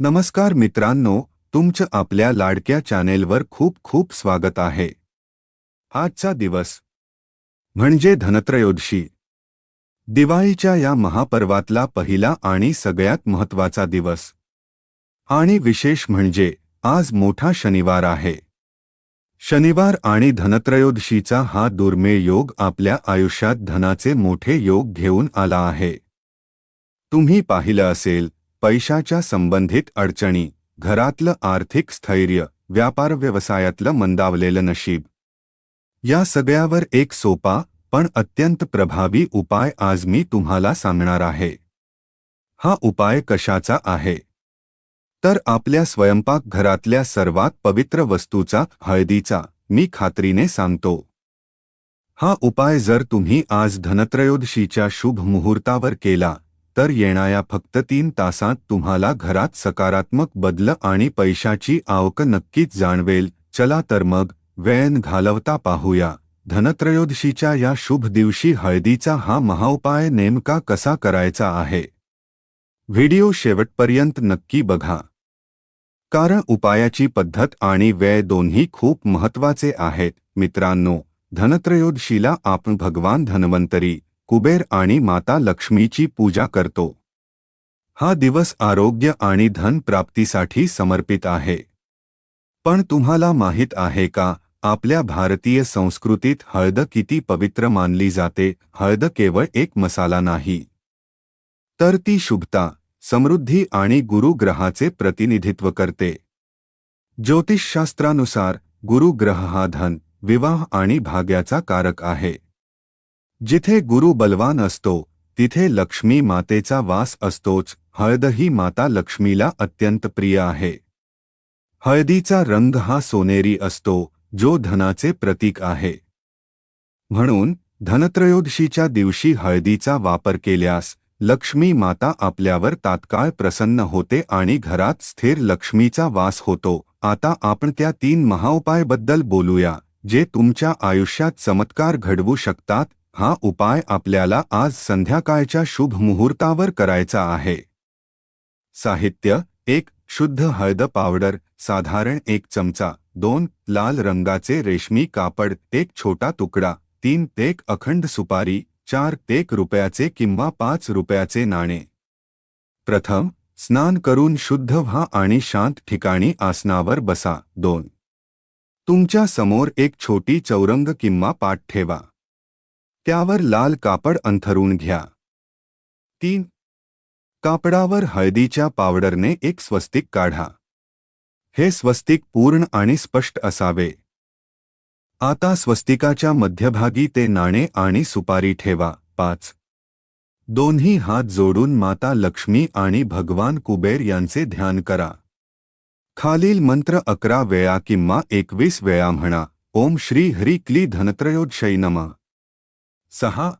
नमस्कार मित्रांनो तुमचं आपल्या लाडक्या चॅनेलवर खूप खूप स्वागत आहे. आजचा दिवस म्हणजे धनत्रयोदशी. दिवाळीच्या या महापर्वातला पहिला आणि सगळ्यात महत्त्वाचा दिवस. आणि विशेष म्हणजे आज मोठा शनिवार आहे. शनिवार आणि धनत्रयोदशीचा हा दुर्मिळ योग आपल्या आयुष्यात धनाचे मोठे योग घेऊन आला आहे. तुम्ही पाहिलं असेल पैशाच्या संबंधित अडचणी घरातलं आर्थिक स्थैर्य व्यापार व्यवसायातलं मंदावलेलं नशीब. या सगळ्यावर एक सोपा पण अत्यंत प्रभावी उपाय आज मी तुम्हाला सांगणार आहे. हा उपाय कशाचा आहे? तर आपल्या स्वयंपाकघरातल्या सर्वात पवित्र वस्तूचा हळदीचा मी खात्रीने सांगतो. हा उपाय जर तुम्ही आज धनत्रयोदशीच्या शुभ मुहूर्तावर केला तर येणाऱ्या फक्त तीन तासात तुम्हाला घरात सकारात्मक बदल आणि पैशाची आवक नक्कीच जाणवेल. चला तर मग वेळ घालवता पाहूया. धनत्रयोदशीच्या या शुभ दिवशी हळदीचा हा महाउपाय नेमका कसा करायचा आहे? व्हिडिओ शेवटपर्यंत नक्की बघा. कारण उपायाची पद्धत आणि वेळ दोन्ही खूप महत्त्वाचे आहेत. मित्रांनो धनत्रयोदशीला आपण भगवान धन्वंतरी कुबेर आणि माता लक्ष्मीची पूजा करतो. हा दिवस आरोग्य आणि धन प्राप्तीसाठी समर्पित आहे. पण तुम्हाला माहीत आहे का आपल्या भारतीय संस्कृतीत हळद किती पवित्र मानली जाते हळद केवळ एक मसाला नाही. तर ती शुभता समृद्धी आणि गुरुग्रहाचे प्रतिनिधित्व करते. ज्योतिषशास्त्रानुसार गुरुग्रह हा धन विवाह आणि भाग्याचा कारक आहे. जिथे गुरु बलवान असतो तिथे लक्ष्मी मातेचा वास असतोच हळद ही माता लक्ष्मीला अत्यंत प्रिय आहे. हळदीचा रंग हा सोनेरी असतो जो धनाचे प्रतीक आहे. म्हणून धनत्रयोदशीच्या दिवशी हळदीचा वापर केल्यास लक्ष्मी माता आपल्यावर तात्काळ प्रसन्न होते आणि घरात स्थिर लक्ष्मीचा वास होतो. आता आपण त्या तीन महाउपायबद्दल बोलूया जे तुमच्या आयुष्यात चमत्कार घडवू शकतात हा उपाय आपल्याला आज संध्याकाळच्या शुभ मुहूर्तावर करायचा आहे. साहित्य एक शुद्ध हळद पावडर साधारण एक चमचा दोन लाल रंगाचे रेशमी कापड एक छोटा तुकडा तीन तेक अखंड सुपारी चार तेक रुपयाचे किंवा पाच रुपयाचे नाणे. प्रथम स्नान करून शुद्ध व्हा आणि शांत ठिकाणी आसनावर बसा. दोन तुमच्यासमोर एक छोटी चौरंग किंवा पाठ ठेवा. त्यावर लाल कापड अंथरून घ्या. तीन. कापडावर हळदीच्या पावडरने एक स्वस्तिक काढा. हे स्वस्तिक पूर्ण आणि स्पष्ट असावे. आता स्वस्तिकाच्या मध्यभागी ते नाणे आणि सुपारी ठेवा. पाच. दोन्ही हात जोडून माता लक्ष्मी आणि भगवान कुबेर यांचे ध्यान करा. खालील मंत्र अकरा वेळा किंवा एकवीस वेळा म्हणा. ओम श्री हरी क्ली धनत्रयोदशै नमा. सहा.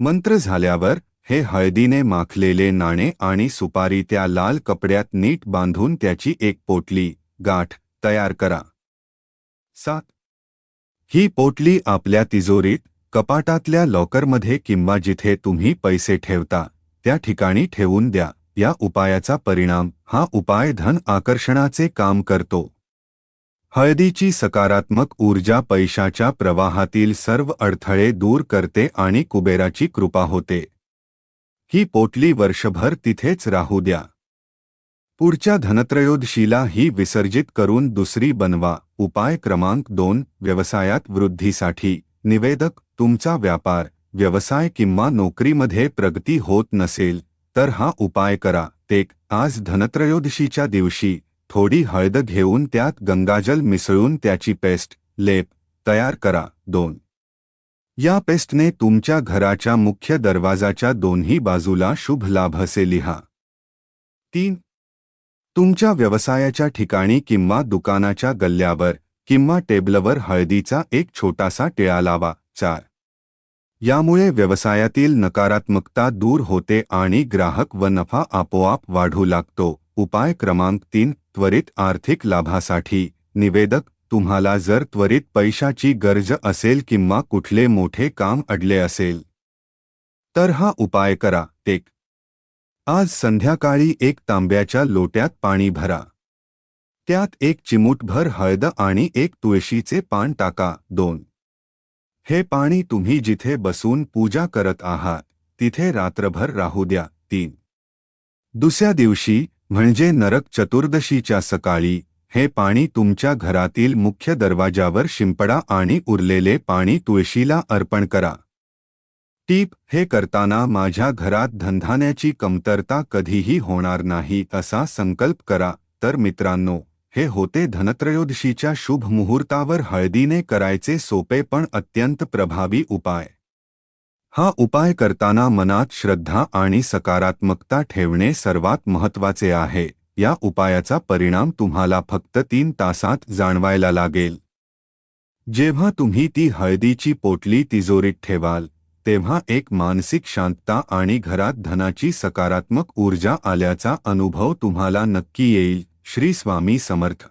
मंत्र झाल्यावर हे हळदीने माखलेले नाणे आणि सुपारी त्या लाल कपड्यात नीट बांधून त्याची एक पोटली गाठ तयार करा. सात. ही पोटली आपल्या तिजोरीत कपाटातल्या लॉकरमध्ये किंवा जिथे तुम्ही पैसे ठेवता त्या ठिकाणी ठेवून द्या. या उपायाचा परिणाम हा उपाय धन आकर्षणाचे काम करतो. हळदीची सकारात्मक ऊर्जा पैशाच्या प्रवाहातील सर्व अडथळे दूर करते आणि कुबेराची कृपा होते. ही पोटली वर्षभर तिथेच राहू द्या. पुढच्या धनत्रयोदशीला ही विसर्जित करून दुसरी बनवा. उपाय क्रमांक दोन व्यवसायात वृद्धीसाठी. निवेदक तुमचा व्यापार व्यवसाय किंवा नोकरीमध्ये प्रगती होत नसेल तर हा उपाय करा. ते आज धनत्रयोदशीच्या दिवशी थोडी हळद घेऊन त्यात गंगाजल मिसळून त्याची पेस्ट लेप तयार करा. दोन. या पेस्टने तुमच्या घराच्या मुख्य दरवाजाच्या दोन्ही बाजूला शुभ लाभ असे लिहा. तीन. तुमच्या व्यवसायाच्या ठिकाणी किंवा दुकानाच्या गल्ल्यावर किंवा टेबलवर हळदीचा एक छोटासा टिळा लावा. चार. यामुळे व्यवसायातील नकारात्मकता दूर होते आणि ग्राहक व नफा आपोआप वाढू लागतो. उपाय क्रमांक तीन. त्वरित आर्थिक लाभासाठी निवेदक तुम्हाला जर त्वरित पैशाची गरज असेल किंवा कुठले मोठे काम अडले असेल. तर हा उपाय करा एक आज संध्याकाळी एक तांब्याच्या लोट्यात पाणी भरा. त्यात एक चिमूटभर हळद आणि एक तुळशीचे पान टाका दोन. हे पाणी तुम्ही जिथे बसून पूजा करत आहात तिथे रात्रभर राहू द्या तीन. दुसऱ्या दिवशी म्हणजे नरक चतुर्दशीच्या सकाळी हे पाणी तुमच्या घरातील मुख्य दरवाजावर शिंपडा आणि उरलेले पाणी तुळशीला अर्पण करा. टीप हे करताना माझ्या घरात धनधान्याची कमतरता कधीही होणार नाही असा संकल्प करा. तर मित्रांनो हे होते धनत्रयोदशीच्या शुभ मुहूर्तावर हळदीने करायचे सोपे पण अत्यंत प्रभावी उपाय. हा उपाय करताना मनात श्रद्धा आणि सकारात्मकता ठेवणे सर्वात महत्त्वाचे आहे. या उपायाचा परिणाम तुम्हाला फक्त तीन तासात जाणवायला लागेल. जेव्हा तुम्ही ती हळदीची पोटली तिजोरीत ठेवाल तेव्हा एक मानसिक शांतता आणि घरात धनाची सकारात्मक ऊर्जा आल्याचा अनुभव तुम्हाला नक्की येईल. श्री स्वामी समर्थ.